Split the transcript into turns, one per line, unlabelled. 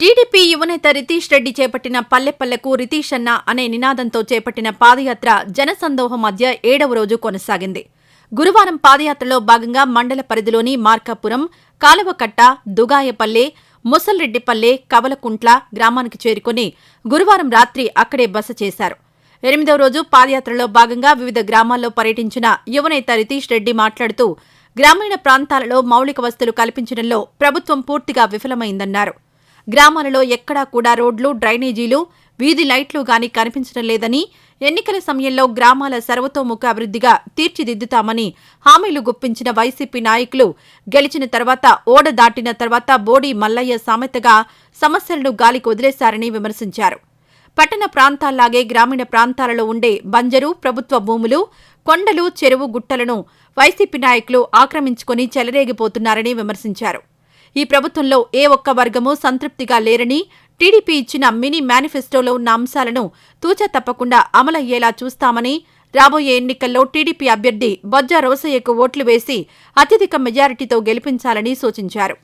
TDP యువనేత రితీష్ రెడ్డి చేపట్టిన పల్లెపల్లెకు రితీష్ అన్న అనే నినాదంతో చేపట్టిన పాదయాత్ర జనసందోహం మధ్య ఏడవ రోజు కొనసాగింది. గురువారం పాదయాత్రలో భాగంగా మండల పరిధిలోని మార్కాపురం కాలువకట్ట దుగాయపల్లె ముసల్రెడ్డిపల్లె కవలకుంట్ల గ్రామానికి చేరుకుని గురువారం రాత్రి అక్కడే బస చేశారు. ఎనిమిదవ రోజు పాదయాత్రలో భాగంగా వివిధ గ్రామాల్లో పర్యటించిన యువనేత రితీష్ రెడ్డి మాట్లాడుతూ గ్రామీణ ప్రాంతాలలో మౌలిక వసతులు కల్పించడంలో ప్రభుత్వం పూర్తిగా విఫలమైందన్నారు. గ్రామాలలో ఎక్కడా కూడా రోడ్లు డ్రైనేజీలు వీధి లైట్లు గాని కనిపించడం లేదని ఎన్నికల సమయంలో గ్రామాల సర్వతోముఖ అభివృద్ధిగా తీర్చిదిద్దుతామని హామీలు గుప్పించిన వైసీపీ నాయకులు గెలిచిన తర్వాత ఓడ దాటిన తర్వాత బోడి మల్లయ్య సామెతగా సమస్యలను గాలికి వదిలేశారని విమర్శించారు. పట్టణ ప్రాంతాల్లాగే గ్రామీణ ప్రాంతాలలో ఉండే బంజరు ప్రభుత్వ భూములు కొండలు చెరువు గుట్టలను వైసీపీ నాయకులు ఆక్రమించుకుని చెలరేగిపోతున్నారని విమర్శించారు. ఈ ప్రభుత్వంలో ఏ ఒక్క వర్గమూ సంతృప్తిగా లేరని టీడీపీ ఇచ్చిన మినీ మేనిఫెస్టోలో ఉన్న అంశాలను తూచా తప్పకుండా అమలయ్యేలా చూస్తామని రాబోయే ఎన్నికల్లో టీడీపీ అభ్యర్థి బొజ్జా రోసయ్యకు ఓట్లు వేసి అత్యధిక మెజారిటీతో గెలిపించాలని సూచించారు.